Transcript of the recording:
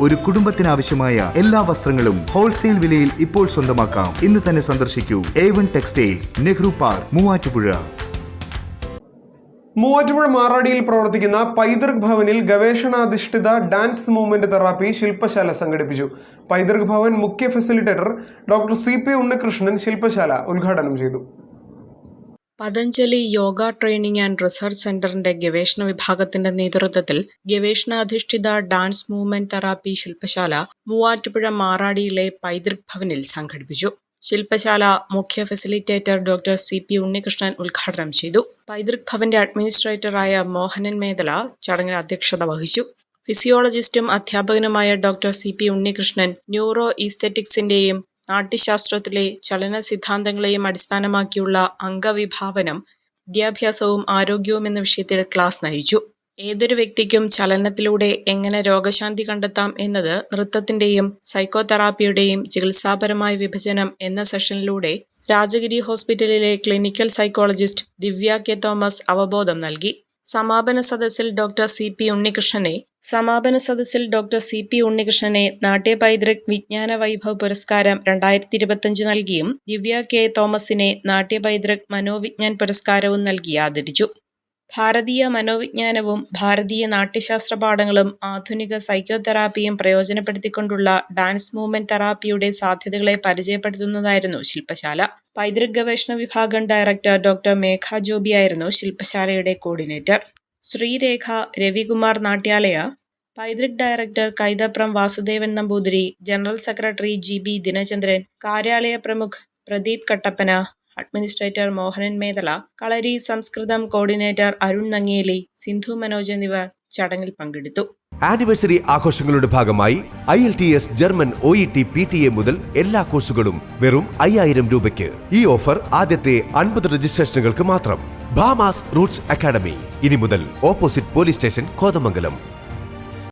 ഒരു കുടുംബത്തിനാവശ്യമായ എല്ലാ വസ്ത്രങ്ങളും ഹോൾസെയിൽ വിലയിൽ ഇപ്പോൾ സ്വന്തമാക്കാം. ഇന്ന് തന്നെ സന്ദർശിക്കൂ. A one textiles Nehru park Muvattupuzha. Muvattupuzha മാറാടിയിൽ പ്രവർത്തിക്കുന്ന പൈതൃക് ഭവനിൽ ഗവേഷണാധിഷ്ഠിത ഡാൻസ് മൂവ്മെന്റ് തെറാപ്പി ശില്പശാല സംഘടിപ്പിച്ചു. പൈതൃക് ഭവൻ മുഖ്യ facilitator doctor C P Unnikrishnan ശില്പശാല ഉദ്ഘാടനം ചെയ്തു. Patanjali yoga training and research സെന്ററിന്റെ ഗവേഷണ വിഭാഗത്തിന്റെ നേതൃത്വത്തിൽ ഗവേഷണാധിഷ്ഠിത ഡാൻസ് മൂവ്മെന്റ് തെറാപ്പി ശില്പശാല മൂവാറ്റുപുഴ മാറാടിയിലെ പൈതൃക് ഭവനിൽ സംഘടിപ്പിച്ചു. ശില്പശാല മുഖ്യ facilitator doctor C P Unnikrishnan ഉദ്ഘാടനം ചെയ്തു. പൈതൃക് ഭവന്റെ അഡ്മിനിസ്ട്രേറ്ററായ മോഹനൻ മേദല ചടങ്ങിൽ അധ്യക്ഷത വഹിച്ചു. ഫിസിയോളജിസ്റ്റും അധ്യാപകനുമായ doctor C P Unnikrishnan neuro ഈസ്തെറ്റിക്സിന്റെയും നാട്യശാസ്ത്രത്തിലെ ചലന സിദ്ധാന്തങ്ങളെയും അടിസ്ഥാനമാക്കിയുള്ള അംഗവിഭാവനം വിദ്യാഭ്യാസവും ആരോഗ്യവും എന്ന വിഷയത്തിൽ ക്ലാസ് നയിച്ചു. ഏതൊരു വ്യക്തിക്കും ചലനത്തിലൂടെ എങ്ങനെ രോഗശാന്തി കണ്ടെത്താം എന്നത് നൃത്തത്തിന്റെയും സൈക്കോതെറാപ്പിയുടെയും ചികിത്സാപരമായ വിഭജനം എന്ന സെഷനിലൂടെ രാജഗിരി ഹോസ്പിറ്റലിലെ clinical psychologist Divya K Thomas അവബോധം നൽകി. സമാപന സദസ്സിൽ ഡോക്ടർ സി പി ഉണ്ണികൃഷ്ണനെ സമാപന സദസ്സിൽ ഡോക്ടർ സി പി ഉണ്ണികൃഷ്ണനെ നാട്യ പൈതൃക് വിജ്ഞാന വൈഭവ് പുരസ്കാരം രണ്ടായിരത്തി ഇരുപത്തിയഞ്ച് നൽകിയും ദിവ്യ കെ തോമസിനെ നാട്യ പൈതൃക് മനോവിജ്ഞാൻ പുരസ്കാരവും നൽകി ആദരിച്ചു. ഭാരതീയ മനോവിജ്ഞാനവും ഭാരതീയ നാട്യശാസ്ത്ര പാഠങ്ങളും ആധുനിക സൈക്കോതെറാപ്പിയും പ്രയോജനപ്പെടുത്തിക്കൊണ്ടുള്ള ഡാൻസ് മൂവ്മെന്റ് തെറാപ്പിയുടെ സാധ്യതകളെ പരിചയപ്പെടുത്തുന്നതായിരുന്നു ശില്പശാല. പൈതൃക ഗവേഷണ വിഭാഗം ഡയറക്ടർ ഡോക്ടർ മേഘ ജോബി ആയിരുന്നു ശില്പശാലയുടെ coordinator. Sreerekha Ravikumar Natyalaya Paithruk director Kaithapram Vasudevan Namboothiri general secretary G B Dinachandran Karyalaya Pramukh Pradeep Kattappana administrator Mohanan Medala Kalari Samskritam coordinator Arun Nangeli Sindhu Manoj എന്നിവർ ചടങ്ങിൽ പങ്കെടുത്തു. Anniversary ആഘോഷങ്ങളുടെ ഭാഗമായി I L T S German O E T P T A മുതൽ എല്ലാ കോഴ്സുകളും വെറും അയ്യായിരം രൂപയ്ക്ക്. ഈ ഓഫർ ആദ്യത്തെ അൻപത് രജിസ്ട്രേഷനുകൾക്ക് മാത്രം. Bhamas roots academy. ഇനി മുതൽ ഓപ്പോസിറ്റ് പോലീസ് സ്റ്റേഷൻ കോതമംഗലം.